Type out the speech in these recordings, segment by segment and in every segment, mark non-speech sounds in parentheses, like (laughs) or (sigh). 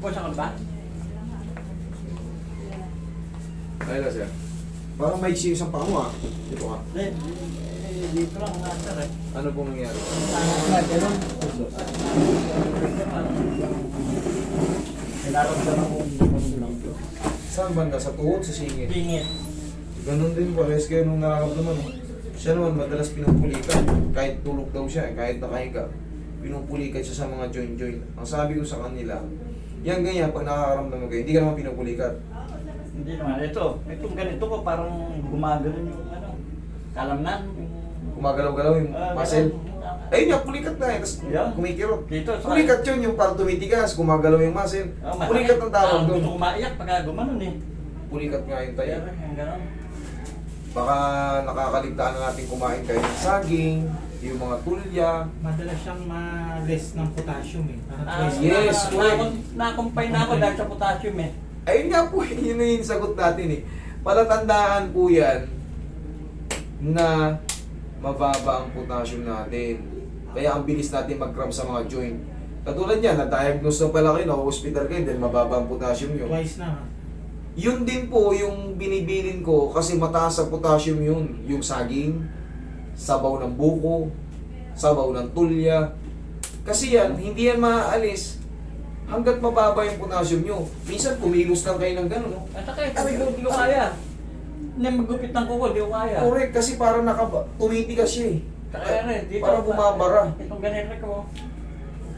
Pusa ka ba? Ayun na, sir. Parang may yung isang paa mo, ah. Dito ka. Hindi, eh, dito lang nasa eh. Ano pong nangyari? Ah. Nararamdaman ko ganun lang. Saan banda? Sa tuhod, sa singit? Pingit. Ganun din po, res kayo nung nararamdaman. eh. Siya naman madalas pinupulikan. Kahit tulog daw siya, eh, kahit nakahiga. Pinupulikan siya sa mga joint-joint. Ang sabi ko sa kanila, yan ganyan, pag nakakaramdaman kayo, hindi ka naman pinupulikan. Hindi naman. Ito, itong ganito ko parang gumagano'n yung ano, kalamnan. Gumagalaw-galaw yung Ah, muscle. ganun. Ayun nga, pulikat na eh. Tapos Yeah. kumikirot. Dito, sa- Pulikat yun, yung parang tumitigas, gumagalaw yung muscle. Ah, masakit. Pulikat ang tawag Ah, doon. Gusto ko maiyak pagka gumanon eh. Pulikat nga yung tayo. Kaya yung gano'n. Baka nakakaligtaan na natin kumain kayo ng saging, yung mga tulya. Madalas siyang ma-less ng potassium eh. Parang Ah, twice Yes, na, na, na-compay na ako dahil sa potassium eh. Ayun nga po, (laughs) yun na yung sagot natin eh. Palatandaan po yan na mababa ang potassium natin. Kaya ang bilis natin mag-cramp sa mga joint. Katulad yan, na-diagnose na pala kayo, na-hospital kayo dahil mababa ang potassium nyo. Twice na. Yun din po yung binibilin ko kasi mataas sa potassium yun. Yung saging, sabaw ng buko, sabaw ng tulya. Kasi yan, hindi yan maaalis hanggat mababa yung potassium nyo. Minsan kumilos lang kayo ng gano'n. No? At saka, Aray, hindi ko- kaya. Hindi magupit ng kuko, hindi ko kaya. Correct, kasi parang nakaba, tumitigas siya eh. Kaya rin, dito. Parang bumabara. Itong ganito ko.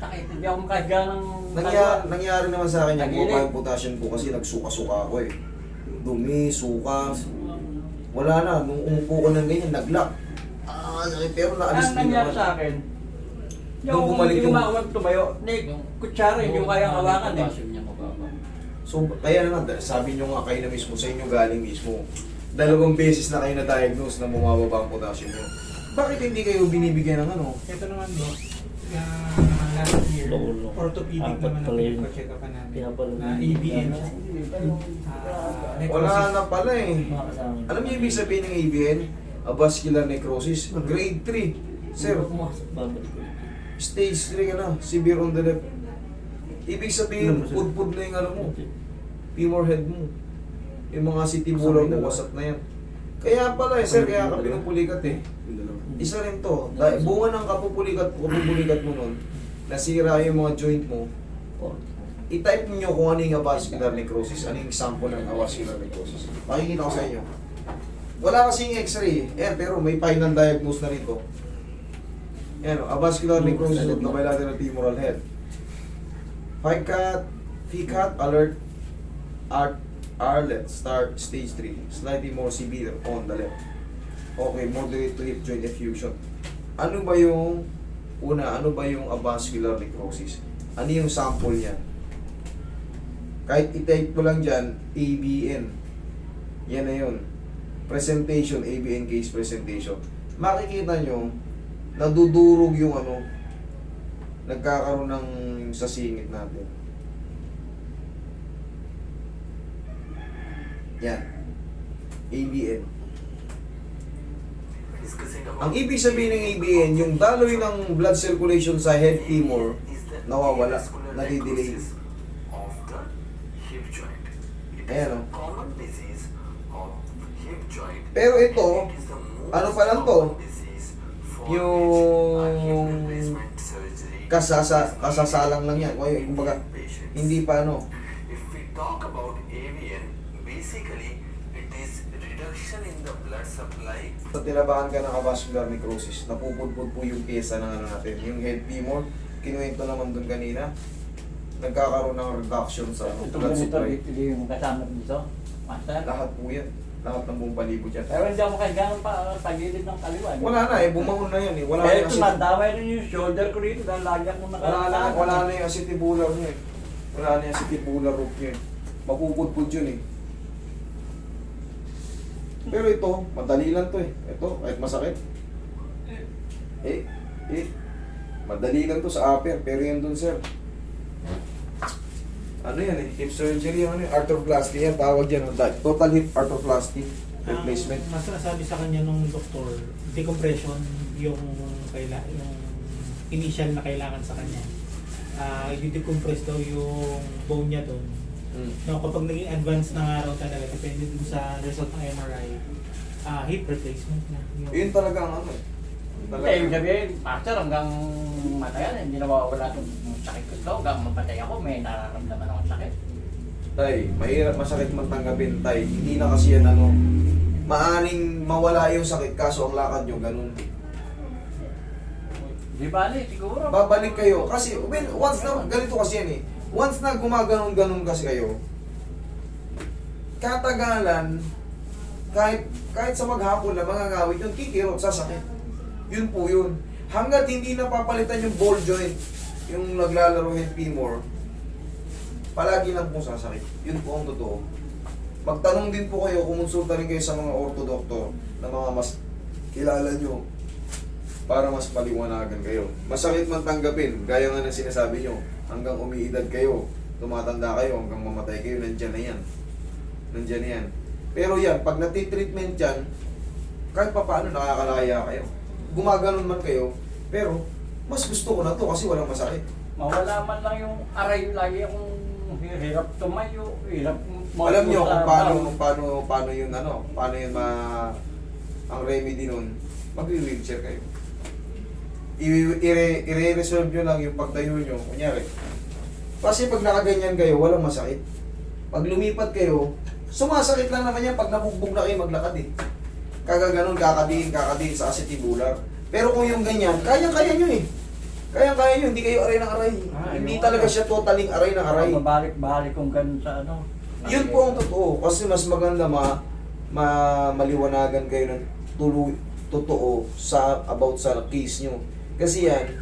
Sakit, hindi ako makahiga ng... Nangyari, nangyari naman sa akin yung bumaba yung potassium ko kasi nagsuka-suka ako eh. Dumi, suka. Wala na, nung umupo ko ng ganyan, naglock. Ah, sakit, pero naalis Ang din nangyari naman. sa akin, Nung yung bumalik hindi yung- umawag tumayo, ni kutsara, hindi ko kaya hawakan eh. So, kaya naman, sabi nyo nga kayo na mismo, sa inyo galing mismo. Dalawang beses na kayo na-diagnose na bumababa ang potassium nyo. Bakit hindi kayo binibigyan ng ano? Ito naman bro, uh, last year, Lolo. orthopedic Apat naman ang pala yun. namin. Pinapalo Na siya. Ah, Wala na pala eh. Alam niyo ibig sabihin ng ABN? A vascular necrosis. Grade 3. Sir, stage 3 ka na. Severe on the left. Ibig sabihin, pudpud na yung ano mo. Femur head mo. Yung mga sitibular mo, wasap na yan. Kaya pala eh, sir, kaya ka pinupulikat eh. Isa rin to. Dahil bunga ng kapupulikat, kapupulikat mo nun, nasira yung mga joint mo, i-type niyo kung ano yung avascular necrosis, ano yung example ng avascular necrosis. Makikita ko sa inyo. Wala kasing x-ray, eh, pero may final diagnose na rito. Yan o, avascular necrosis of the bilateral femoral head. FICAT, FICAT, alert, art, Arlet, start stage 3, slightly more severe on the left. Okay, moderate to hip joint effusion. Ano ba yung, una, ano ba yung avascular necrosis? Ano yung sample niya? Kahit i-type ko lang dyan, ABN. Yan na yun. Presentation, ABN case presentation. Makikita nyo, nadudurog yung ano, nagkakaroon ng sa singit natin. Yan. ABN. Ang ibig sabihin ng ABN, yung daloy ng blood circulation sa head femur, nawawala, nadidelay. Ayan o. Pero ito, ano pa lang to? Yung kasasa, kasasalang lang yan. Kaya, kumbaga, hindi pa ano. If we talk about avian, basically it is reduction in the blood supply Sa tinabakan ka ng avascular necrosis, napupudpud po yung pyesa ng ano natin. Yung head femur, kinuwento naman dun kanina, nagkakaroon ng reduction sa ano, blood supply. dito yung kasama dito. Master. Lahat po yan. Lahat ng buong palibot yan. Pero hindi ako ng pa, tagilid ng kaliwa. eh. Wala na eh, bumangon na yan eh. Wala na Kaya yung ito, madamay rin yung shoulder ko rito dahil lagi akong wala na, wala na yung acetibular niya eh. Wala na yung acetibular root niya eh. Mapupudpud yun eh. Pero ito, madali lang to eh. Ito, kahit masakit. Eh, eh. Madali lang to sa upper, pero yun dun sir. Ano yan eh, hip surgery, ano yun, arthroplasty yan, tawag yan, di- total hip arthroplasty replacement. Ang mas nasabi sa kanya nung doktor, decompression yung kaila yung initial na kailangan sa kanya. ah i-decompress daw yung bone niya doon. Mm. No, kapag naging advanced na nga raw talaga, depende dun sa result ng MRI, ah hip replacement na. Yung- Yun talaga ang ano eh. Yun Hindi, talaga. ibig sabihin, master, hanggang matayan, hindi na mawawala itong sakit ko ito. Hanggang mapatay ako, may nararamdaman akong sakit. Tay, mahirap masakit man tanggapin, tay. Hindi na kasi yan ano, maaning mawala yung sakit kaso ang lakad nyo ganun. Di bali, siguro. Babalik kayo kasi well, once na ganito kasi yan eh. Once na gumaganon-ganon kasi kayo, katagalan kahit kahit sa maghapon na mangangawit yung kikirot sasakit. Yun po yun. Hanggat hindi napapalitan yung ball joint, yung naglalaro head femur, palagi lang po sasakit. Yun po ang totoo. Magtanong din po kayo, kumonsulta rin kayo sa mga ortodoktor na mga mas kilala nyo para mas paliwanagan kayo. Masakit man tanggapin, gaya nga ng sinasabi nyo, hanggang umiidad kayo, tumatanda kayo, hanggang mamatay kayo, nandyan na yan. Nandyan na yan. Pero yan, pag natitreatment yan, kahit pa paano nakakalaya kayo. Gumaganon man kayo, pero mas gusto ko na to kasi walang masakit. Mawala man lang yung aray, lagi akong hirap tumayo, hirap Alam nyo kung paano, kung paano, paano yun, ano, paano yun ma, ang remedy nun, mag-wheelchair kayo. I- i- I-reserve nyo lang yung pagtayo nyo, kunyari. Kasi pag nakaganyan kayo, walang masakit. Pag lumipat kayo, sumasakit lang naman yan pag nabugbog na kayo maglakad eh. Kagaganon, kakadiin, kakadiin sa acetibular. Pero kung yung ganyan, kaya-kaya nyo eh. Kaya-kaya nyo, hindi kayo aray ng aray. Ah, hindi yun. talaga siya totaling aray ng aray. Mabalik-balik kung ganun sa ano. Yun po ang totoo. Kasi mas maganda ma, ma maliwanagan kayo ng tuloy, totoo sa about sa case nyo. Kasi yan,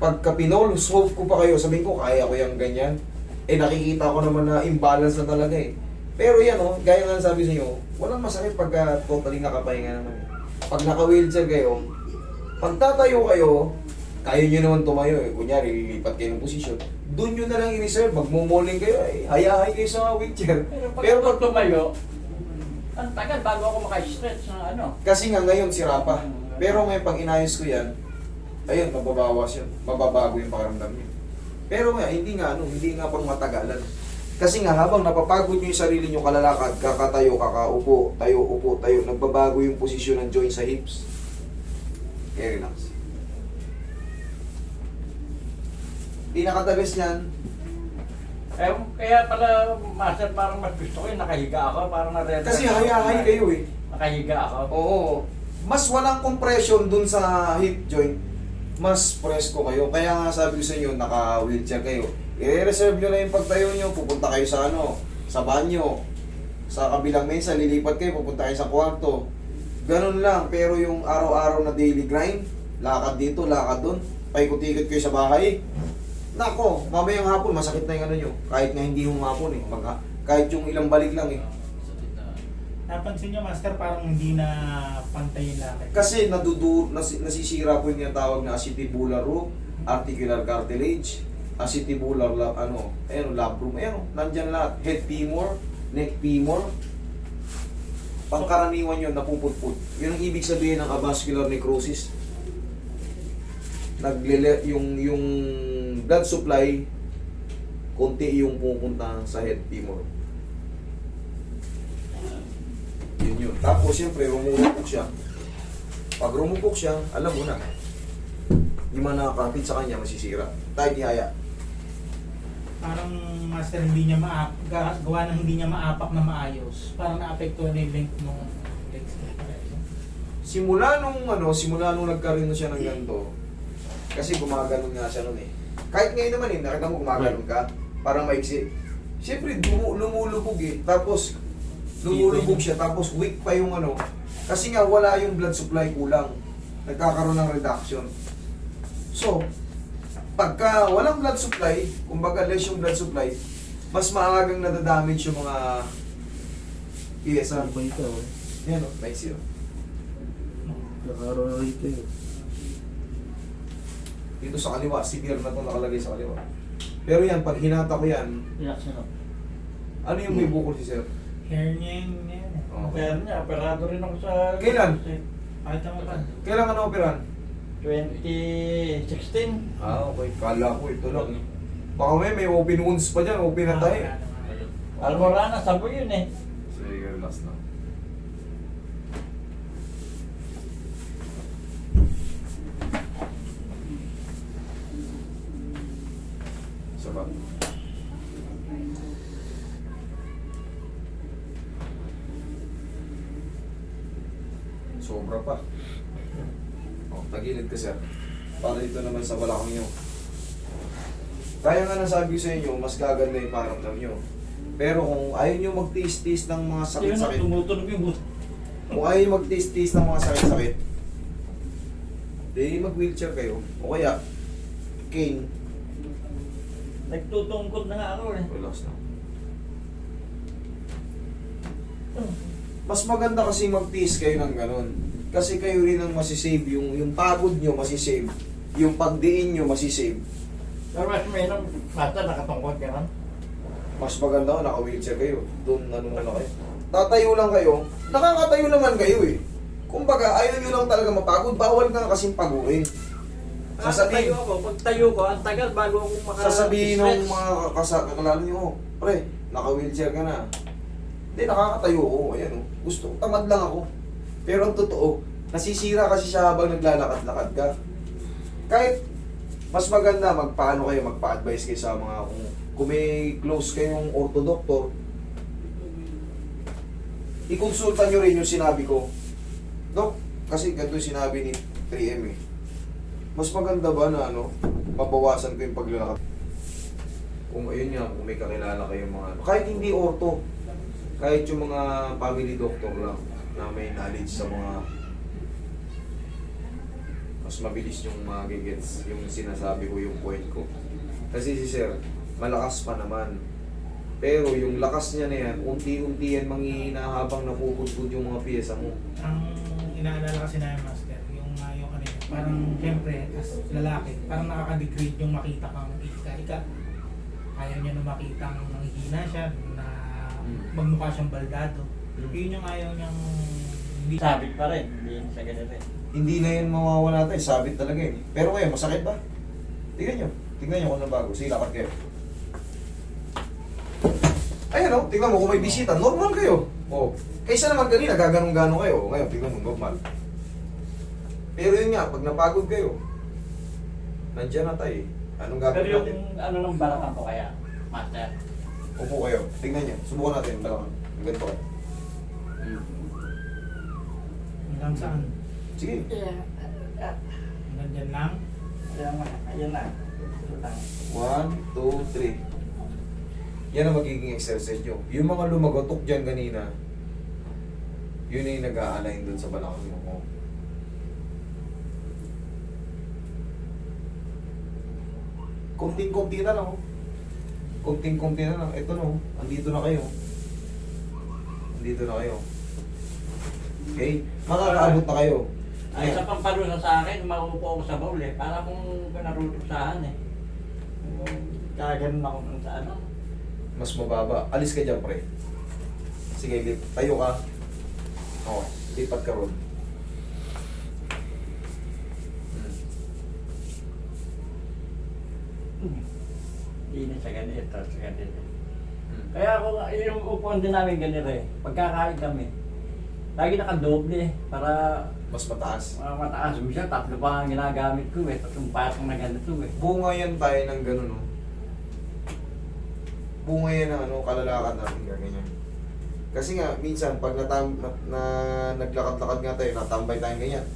pagka pinol-solve ko pa kayo, sabihin ko, kaya ko yung ganyan. Eh nakikita ko naman na imbalance na talaga eh. Pero yan oh, gaya nga sabi sa inyo, walang masakit pagka totally nakapahinga naman. Pag naka-wheelchair kayo, pag tatayo kayo, kaya nyo naman tumayo eh. Kunyari, lilipat kayo ng posisyon. Doon nyo na lang i-reserve. Magmumuling kayo eh. Hayahay kayo sa wheelchair. Pero pag, Pero pag tumayo, ang tagal bago ako maka-stretch ng ano. Kasi nga ngayon sira pa. Pero ngayon pag inayos ko yan, ayun, mababawas yun. Mababago yung pakiramdam niyo. Pero nga, hindi nga ano, hindi nga pang matagalan. Kasi nga habang napapagod niyo yung sarili niyo kalalakad, kakatayo, kakaupo, tayo, upo, tayo, nagbabago yung posisyon ng joint sa hips. Kaya relax. Pinakatagas niyan, Eh, kaya pala, master, parang mas gusto ko yung nakahiga ako, parang nare kasi hayahay kayo eh. Nakahiga ako. Oo. Mas walang compression dun sa hip joint. Mas presko kayo. Kaya nga sabi ko sa inyo, naka-wheelchair kayo. I-reserve nyo na yung pagtayo nyo. Pupunta kayo sa ano, sa banyo. Sa kabilang mesa, lilipat kayo, pupunta kayo sa kwarto. Ganun lang. Pero yung araw-araw na daily grind, lakad dito, lakad dun, paikot-ikot kayo sa bahay. Nako, mamayang hapon, masakit na yung ano nyo. Kahit nga hindi yung hapon eh. Mag kahit yung ilang balik lang eh. Napansin nyo, Master, parang hindi na pantay yung lakad. Kasi nadudu, nas, nasisira po yung tinatawag na acetibular root, articular cartilage, acetibular la, ano, ayun, labrum, ayun, nandyan lahat. Head femur, neck femur, pangkaraniwan yun, napuputput. Yun ang ibig sabihin ng avascular necrosis. Naglele, yung, yung blood supply, konti yung pupunta sa head femur. Yun yun. Tapos, siyempre, rumupok siya. Pag rumupok siya, alam mo na. Yung mga nakakapit sa kanya, masisira. Tayo tihaya. Parang, Master, hindi niya maap, ga- gawa ng hindi niya maapak na maayos. Parang naapektuhan na yung length ng legs. Simula nung, ano, simula nung nagkaroon na siya ng ganito, kasi gumaganon nga siya nun eh. Kahit ngayon naman eh, nakita mo gumaganon ka, parang maiksi. Siyempre, dumu- lumulubog eh. Tapos, lumulubog siya, tapos weak pa yung ano. Kasi nga, wala yung blood supply kulang. Nagkakaroon ng reduction. So, pagka walang blood supply, kumbaga less yung blood supply, mas maagang nadadamage yung mga PSR. Ano ba ito? Yan o, maiksi o. Nakaroon rito eh. Dito sa kaliwa, severe na to nakalagay sa kaliwa. Pero yan, pag hinata ko yan, na. ano yung may bukol si sir? Hair niya yan. eh. Oo. Kaya niya, operado rin ako sa... Kailan? Kahit naman pa. Kailan ka na-operan? 2016. Ah, okay. Kala ko ito lang. Baka may, may open wounds pa dyan, open na tayo. Ah, naman. Almorana, sabo yun eh. Sige, relax na. Sabat. Sobra pa. Tagilid ka sir. Para dito naman sa balakang nyo. Kaya nga nasabi sa inyo, mas gaganda yung paramdam nyo. Pero kung ayaw nyo magtiis-tiis ng mga sakit-sakit, tumutunog yung buto. kung ayaw nyo magtiis-tiis ng mga sakit-sakit, di mag-wheelchair kayo. O kaya, cane. Nagtutungkod na nga ako eh. Relax na. Mas maganda kasi magtiis kayo ng ganun. Kasi kayo rin ang masisave. Yung, yung pagod nyo masisave. Yung pagdiin nyo masisave. Pero mas may nang basta nakatungkod ka nun. Mas maganda kung naka-wheelchair kayo. Doon ano na kayo. Tatayo lang kayo. Nakakatayo naman kayo eh. Kumbaga, ayaw nyo lang talaga mapagod. Bawal nga kasing pagurin. Sasabihin, ako, pag tayo ko, ang tagal bago ako maka sasabihin ng mga kasakalalo nyo, oh, pre, naka-wheelchair ka na. Hindi, nakakatayo ako. Ayan oh. Gusto, tamad lang ako. Pero ang totoo, nasisira kasi siya habang naglalakad-lakad ka. Kahit mas maganda magpaano kayo, magpa-advise kayo sa mga kung, kung may close kayong ortodoktor, ikonsulta nyo rin yung sinabi ko. Dok, kasi ganito yung sinabi ni 3M eh. Mas maganda ba na ano, mabawasan ko yung paglalakad? Kung ayun nga, kung may kakilala kayong mga ano. Kahit hindi orto, kahit yung mga family doctor lang na may knowledge sa mga mas mabilis yung mga gigets, yung sinasabi ko, yung point ko. Kasi si Sir, malakas pa naman. Pero yung lakas niya na yan, unti-unti yan manghihina habang napupudpud yung mga piyesa mo. Ang inaalala kasi namin, Master, yung uh, yung ano yun, parang siyempre, as lalaki, parang nakaka-degrade yung makita kang ika-ika. Ayaw niya na makita ang nanghihina siya, na Mm. magmukha siyang baldado. Yun yung ayaw niyang hindi Sabit pa rin, hindi yun sa ganito eh. Hindi na yan mawawala tayo, sabit talaga yun. Pero kayo, masakit ba? Tingnan nyo. Tingnan nyo kung ano bago. Sige, lakad kayo. Ayan o, tingnan mo kung may bisita. Normal kayo. O, kaysa naman kanina, gaganong-gano kayo. Ngayon, tingnan mo, normal. Pero yun nga, pag napagod kayo, nandiyan na tayo. eh. Anong Pero gagawin yung natin? ano nung balakang ko kaya, master. Upo kayo. Tingnan nyo. Subukan natin. Balakang. Ganito kayo. Hanggang saan. Sige. Hanggang dyan lang. Ayan nga, ayan na. One, two, three. Yan ang magiging exercise nyo. Yung mga lumagotok dyan kanina, yun na yung nag-a-align dun sa balakang mo. Kunting-kunti na lang. oh. Kunting-kunti na lang. Ito no, andito na kayo. Andito na kayo. Okay? Makakaabot na kayo. Ay, sa pamparusa sa akin, maupo ako sa bowl eh. Para kung narutusahan eh. Kaganon ako dun sa ano. mas mababa. Alis ka dyan, pre. Sige, lip. Tayo ka. Oo, lipat ka ron. Hmm. Hindi na sa ganito, sa ganito. Hmm. Kaya ako, nga, yung upuan din namin ganito eh. Pagkakain kami. Lagi nakadoble eh. Para Mas mataas. mga mataas. Minsan tatlo pa ang ginagamit ko eh. Tatlong patong na ganito eh. Bunga yan tayo ng ganun, no? Bunga yan ng ano, kalalakad natin ganyan. Kasi nga, minsan, pag natam, na, na, naglakad-lakad nga tayo, natambay tayo ganyan.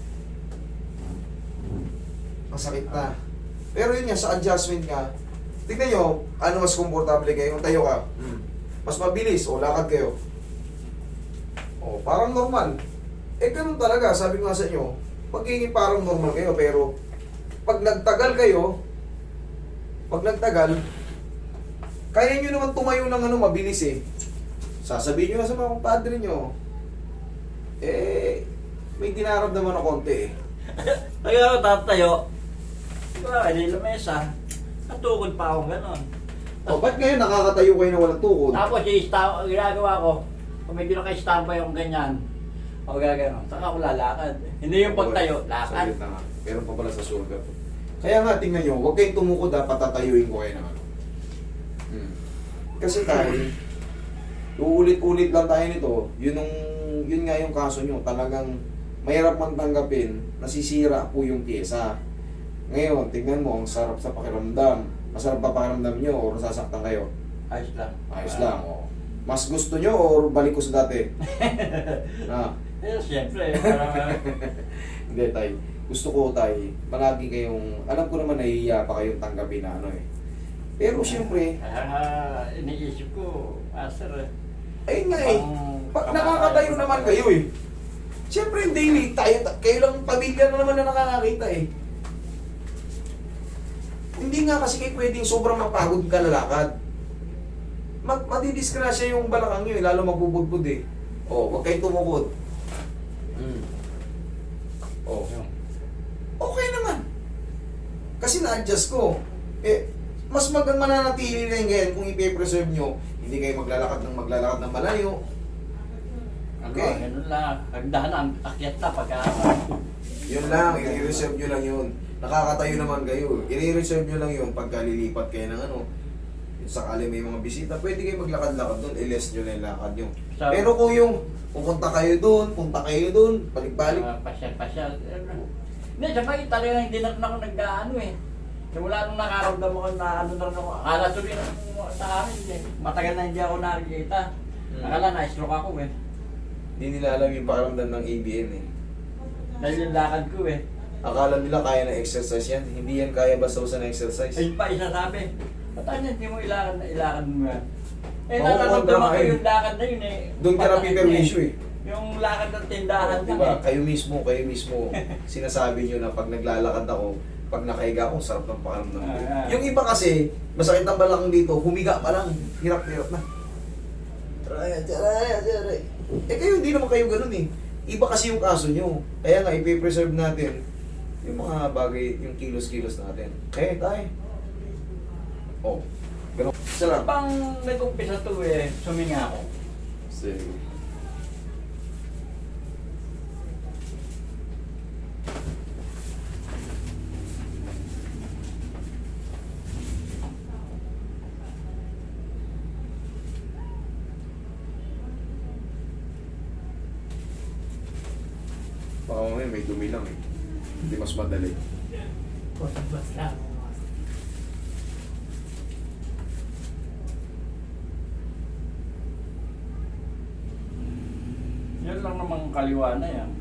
Masakit na. Pero yun nga, sa adjustment nga, tignan nyo, ano mas komportable kayo, tayo ka. Mas mabilis, o lakad kayo. O, parang normal. Eh, ganun talaga, sabi ko nga sa inyo, magiging parang normal kayo, pero pag nagtagal kayo, pag nagtagal, kaya nyo naman tumayo ng ano, mabilis eh. Sasabihin nyo na sa mga kumpadre nyo, eh, may dinaramdaman na konti eh. (laughs) Kaya ako tatayo. Wala, hindi lamesa. Natukod pa ako ganon. O, ba't ngayon nakakatayo kayo na walang tukod? Tapos yung ang ginagawa ko, kung medyo naka-stampay akong ganyan, ako gagano, saka ako lalakad. Hindi yung pagtayo, lakad. Saglit na nga. Meron pa pala sa shoulder. Kaya nga, tingnan nyo, huwag kayong tumukod ha, patatayuin ko kayo ng ano. Kasi tayo, uulit-ulit lang tayo nito, yun, yung, yun nga yung kaso nyo, talagang mahirap man tanggapin, nasisira po yung pyesa. Ngayon, tingnan mo, ang sarap sa pakiramdam. Masarap pa pakiramdam nyo o nasasaktan kayo? Ayos lang. Ayos lang, o. Mas gusto nyo o balik ko sa dati? (laughs) na, Eh, siyempre, parang (laughs) hindi, tay. Gusto ko, tay, palagi kayong, alam ko naman nahihiya pa kayong tanggapin na ano eh. Pero siyempre, Kaya nga, iniisip ko, Master, eh. ayun nga eh, pag nakakatayo naman kayo eh. Siyempre, daily, tayo, kayo lang pamilya na naman na nakakakita eh. Hindi nga kasi kayo pwedeng sobrang mapagod ka lalakad. Mag madidiskrasya yung balakang eh, lalo mabubudbud eh. Oh, huwag kayong tumukod. Mm. Oh, Yun. okay naman. Kasi na-adjust ko. Eh, mas magandang mananatili na yung ganyan kung ipe-preserve nyo. Hindi kayo maglalakad ng maglalakad ng malayo. Ano, Okay. ganun lang. Hagdahan ang akyat na pagka... Yun lang, i-reserve nyo lang yun. Nakakatayo naman kayo. I-reserve nyo lang yun pagka lilipat kayo ng ano. Yung sakali may mga bisita, pwede kayo maglakad-lakad doon, i-less nyo na yung lakad nyo. Sa- Pero kung yung pupunta kayo doon, punta kayo doon, balik-balik, Uh, pasyal-pasyal. Ano. Hindi, sabay talaga hindi na rin ako nag-ano eh. Simula nung nakaramdam ako na ano na rin ako. Akala tuloy na sa akin eh. Matagal na hindi ako nakikita. Hmm. Akala na-stroke ako eh. hindi nila alam yung pakiramdam ng ABN eh. Dahil yung lakad ko eh. Akala nila kaya na exercise yan. Hindi yan kaya basta-basta na exercise. Ayun pa, isa sabi, ba't ano hindi mo ilakad na ilakad mo yan? Eh, Oo, nararamdaman kontra ko eh. yung lakad na yun eh. Doon ka na Patakit piperwisyo eh. eh. Yung lakad ng tindahan lang ba? eh. Kayo mismo, kayo mismo, (laughs) sinasabi nyo na pag naglalakad ako, pag nakahiga ako, sarap ng pakiramdam ko. Ah, ah. Yung iba kasi, masakit ang balakang dito, humiga pa lang, hirap-hirap na. Aray, aray, aray. Eh kayo, hindi naman kayo ganun eh. Iba kasi yung kaso nyo. Kaya nga, ipipreserve natin yung mga bagay, yung kilos-kilos natin. Eh, tayo. Oh, ganun. Isa lang. Pang nag-umpisa to eh, suminga ako. Sige. Mamaya may dumi lang eh. Hindi mas madali. Bas lang. Yan lang namang kaliwa na yan.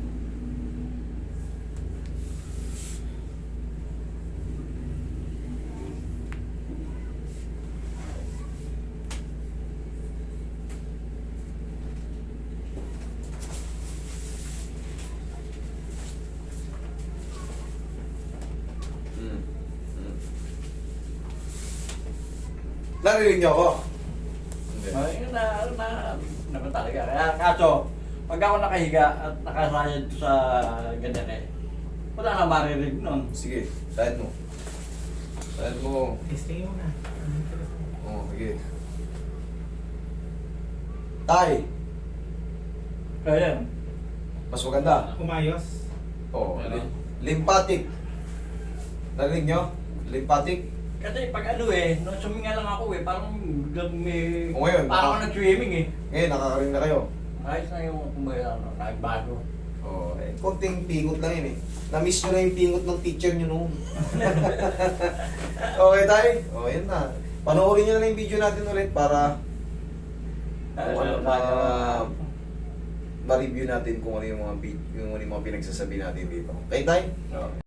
Narinig niyo ako? Hindi. Ay, na, na, na ba talaga? Kaya kaso, pag ako nakahiga at nakasayad sa ganyan eh, wala na maririnig nun. Sige, saan mo? Saan mo? Testing mo na. Oo, oh, sige. Tay, Kaya yan. mas maganda. Umayos. Oo, oh, Ano? lymphatic. Narinig nyo? Lymphatic? Kasi pag ano eh, nung suminga lang ako eh, parang biglang may... O ngayon, parang ako naka- nag-swimming eh. Ngayon, nakakarinig na kayo. Ayos na yung kumbaga, ano, nagbago. Oo, oh, eh, konting pingot lang yun eh. Na-miss nyo na yung pingot ng teacher nyo noon. (laughs) okay, tay? Oo, oh, yun na. Panoorin nyo na yung video natin ulit para kung ano ma ma-review natin kung ano yung mga pi- yung ano yung mga pinagsasabi natin dito. Okay, tay? So,